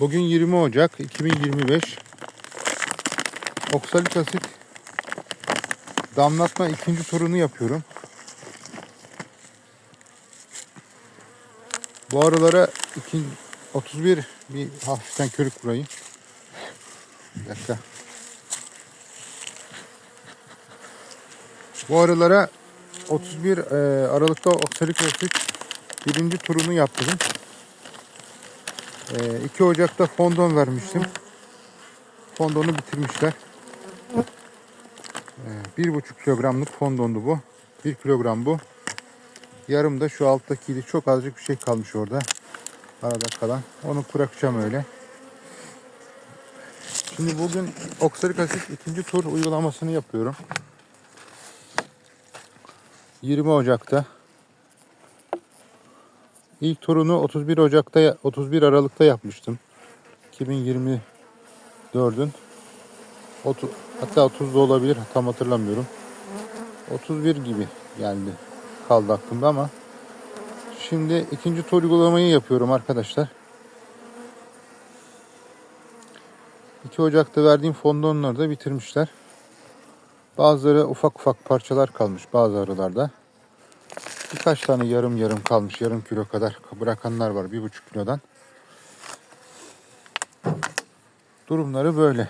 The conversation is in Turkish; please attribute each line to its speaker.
Speaker 1: Bugün 20 Ocak 2025. Oksalik asit damlatma ikinci turunu yapıyorum. Bu aralara iki, 31 bir hafiften körük vurayım. Bir dakika. Bu aralara 31 e, Aralık'ta oksalik asit birinci turunu yaptım. E, 2 Ocak'ta fondon vermiştim. Fondonu bitirmişler. E, 1,5 kilogramlık fondondu bu. 1 kilogram bu. Yarım da şu alttakiydi. Çok azıcık bir şey kalmış orada. Arada kalan. Onu bırakacağım öyle. Şimdi bugün oksalik asit ikinci tur uygulamasını yapıyorum. 20 Ocak'ta. İlk turunu 31 Ocak'ta 31 Aralık'ta yapmıştım. 2024'ün 30, hatta 30 da olabilir tam hatırlamıyorum. 31 gibi geldi kaldı aklımda ama şimdi ikinci tur uygulamayı yapıyorum arkadaşlar. 2 Ocak'ta verdiğim fondonları da bitirmişler. Bazıları ufak ufak parçalar kalmış bazı arılarda. Birkaç tane yarım yarım kalmış. Yarım kilo kadar bırakanlar var. Bir buçuk kilodan. Durumları böyle.